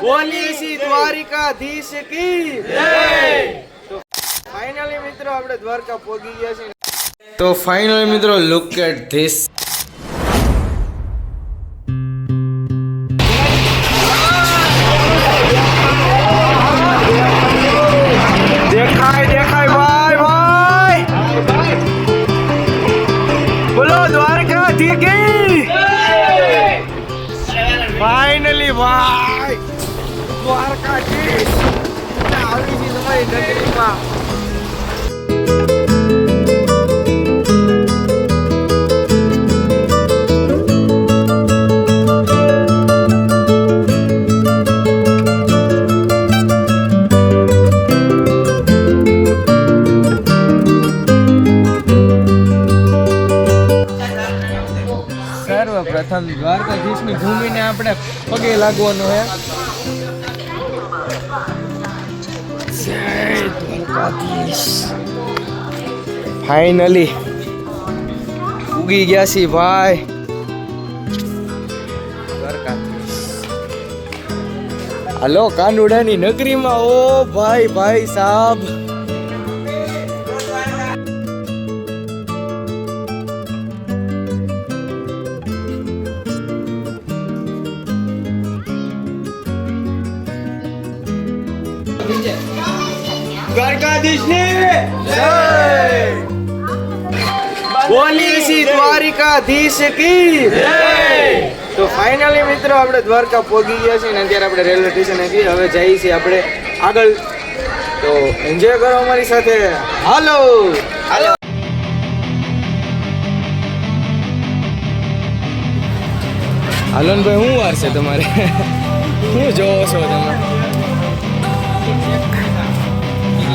બોલીએ શ્રી દ્વારિકાધીશ કી તો ફાઇનલી મિત્રો આપણે દ્વારકા પહોંચી ગયા છે તો ફાઇનલી મિત્રો લુક એટ ધીસ દેખાય દેખાય દ્વારકાધીશ આવી ગઈ તમારી નગરીમાં સર્વપ્રથમ દ્વારકાધીશની ભૂમિને આપણે પગે લાગવાનું હે ફાઇનલી ઉગી ગયા છી ભાઈ. હાલો કાનુડાની નગરીમાં ઓ ભાઈ ભાઈ સાહેબ દ્વારકાધીશની જય બોલીએ શ્રી દ્વારિકાધીશ કી તો ફાઇનલી મિત્રો આપણે દ્વારકા પહોંચી ગયા છીએ ને અત્યારે આપણે રેલવે સ્ટેશને છીએ. હવે જઈએ છીએ આપણે આગળ. તો એન્જોય કરો અમારી સાથે. હાલો. હાલો. હાલોનભાઈ શું વાર છે તમારે? શું જોવો છો તમે?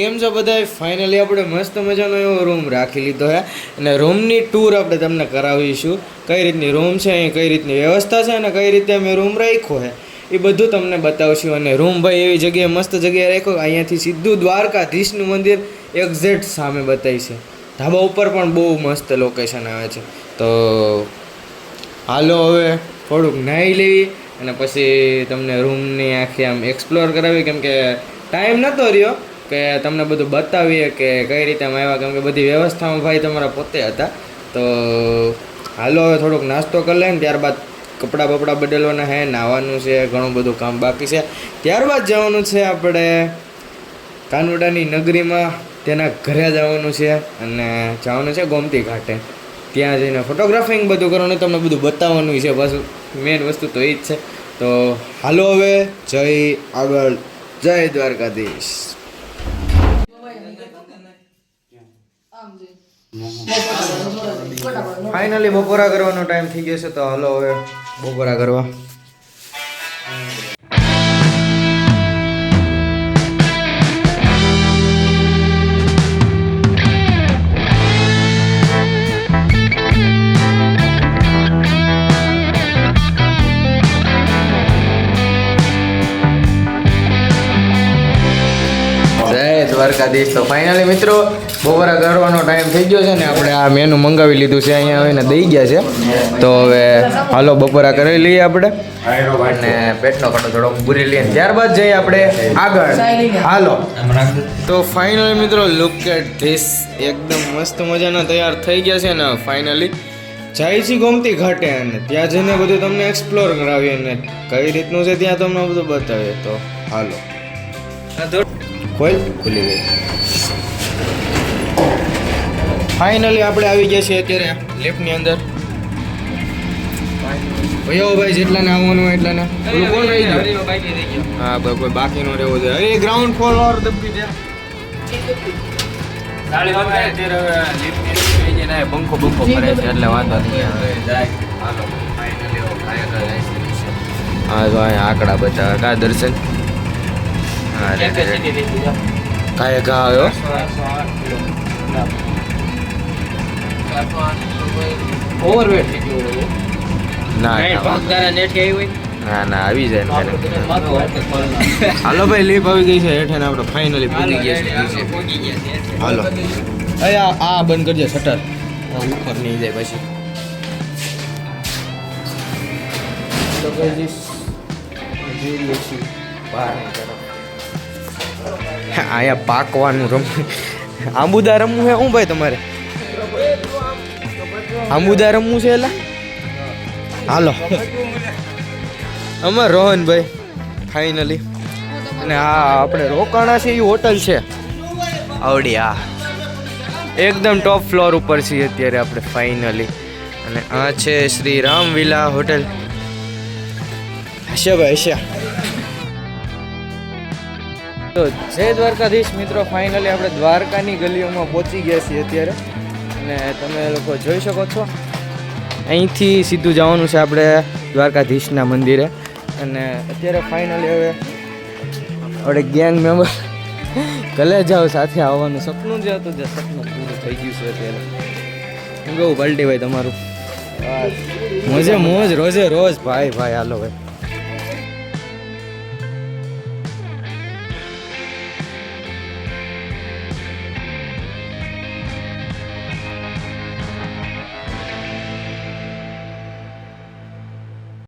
કેમ છો બધાય? ફાઇનલી આપણે મસ્ત મજાનો એવો રૂમ રાખી લીધો છે અને રૂમની ટૂર આપણે તમને કરાવીશું. કઈ રીતની રૂમ છે અહીં, કઈ રીતની વ્યવસ્થા છે અને કઈ રીતે અમે રૂમ રાખ્યો છે એ બધું તમને બતાવશું. અને રૂમ ભાઈ એવી જગ્યાએ, મસ્ત જગ્યાએ રાખ્યો અહીંયાથી સીધું દ્વારકાધીશનું મંદિર એક્ઝેક્ટ સામે બતાવી છે ધાબા ઉપર પણ બહુ મસ્ત લોકેશન આવે છે. તો હાલો હવે થોડુંક નાહી લેવી અને પછી તમને રૂમની આખી આમ એક્સપ્લોર કરાવી. કેમ કે ટાઈમ નહોતો રહ્યો. કે તમને બધું બતાવીએ કે કઈ રીતે અમે આવ્યા, કેમ કે બધી વ્યવસ્થામાં ભાઈ તમારા પોતે હતા. તો હાલો, હવે થોડોક નાસ્તો કરી લઈએ ને ત્યારબાદ કપડાં બપડા બદલવાના છે નાહવાનું છે, ઘણું બધું કામ બાકી છે. ત્યારબાદ જવાનું છે આપણે કાનુડાની નગરીમાં, તેના ઘરે જવાનું છે અને જવાનું છે ગોમતી ઘાટે. ત્યાં જઈને ફોટોગ્રાફિંગ બધું કરવાનું, તમને બધું બતાવવાનું છે. બસ મેન વસ્તુ તો એ જ છે. તો હાલો હવે, જય આગળ. જય દ્વારકાધીશ. ફાઇનલી બપોરા કરવાનો ટાઈમ થઈ ગયો છે તો હલો હવે બપોરા કરવા. દ્વારકાધીશ. તો ફાઇનલી મિત્રો, બપોરા કરવાનો ટાઈમ થઈ ગયો છે ને આપણે આ મેનુ મંગાવી લીધું છે, અહીંયા આવીને દઈ ગયા છે. તો હવે હાલો બપોરા કરી લઈએ આપણે. અને પેટનો કટો થોડોક પૂરી લઈએ ત્યારબાદ જઈએ આપણે આગળ. હાલો. તો ફાઇનલી મિત્રો લુક એટ ધીસ એકદમ મસ્ત મજાના તૈયાર થઈ ગયા છે ને ફાઇનલી જાય છે ગોમતી ઘાટે અને ત્યાં જઈને બધું તમને એક્સપ્લોર કરાવીએ અને કઈ રીતનું છે ત્યાં તમને બધું બતાવીએ. તો હાલો. કોઈ ખુલી ગઈ ફાઇનલી આપણે આવી ગયા છીએ અત્યારે લેફ્ટની અંદર. ભયો ભાઈ જેટલાને આવવાનું હોય એટલાને. કોણ રહી ગયો? હા ભાઈ કોઈ બાકી નો રહેવું જોઈએ. અરે ગ્રાઉન્ડ ફ્લોર ઓર દબી દે કરે છે એટલે વાંધો નહીં. હા તો અહીંયા આંકડા બતાવે. કા દર્શન? અરે. કાંઈ ઘા આવ્યો? Overweight થઈ ગયું ના ના. આવી હોય ના. ના આવી જાય. હાલો ભાઈ લીપ આવી ગઈ છે હેઠે આપણે ફાઇનલી પહોંચી ગયા. હાલો. અહીંયા આ બંધ કરજે શટર ઉપર નહીં જાય પછી. તો કઈ જઈશ જોઈએ છીએ. અહીંયા પાકવાનું રમવું. આંબુદા રમવું છે શું ભાઈ તમારે? આંબુદા રમવું છે એલા? હાલો. અમાર રોહનભાઈ ફાઇનલી અને આ આપણે રોકાણા છે એ હોટલ છે. આવડી આ એકદમ ટોપ ફ્લોર ઉપર છીએ અત્યારે આપણે ફાઇનલી અને આ છે શ્રી રામ વિલા હોટલ. હશે ભાઈ હશે તો જય દ્વારકાધીશ મિત્રો ફાઇનલી આપણે દ્વારકાની ગલીઓમાં પહોંચી ગયા છીએ અત્યારે. અને તમે લોકો જોઈ શકો છો. અહીંથી સીધું જવાનું છે આપણે દ્વારકાધીશના મંદિરે. અને અત્યારે ફાઇનલી હવે આપણે ગેંગ મેમ્બર કલે જાઓ સાથે આવવાનું સપનું જે હતું જે સપનું પૂરું થઈ ગયું છે અત્યારે. હું કહું પલટી ભાઈ તમારું. મોજે મોજ રોજે રોજ. ભાઈ ભાઈ હાલો ભાઈ.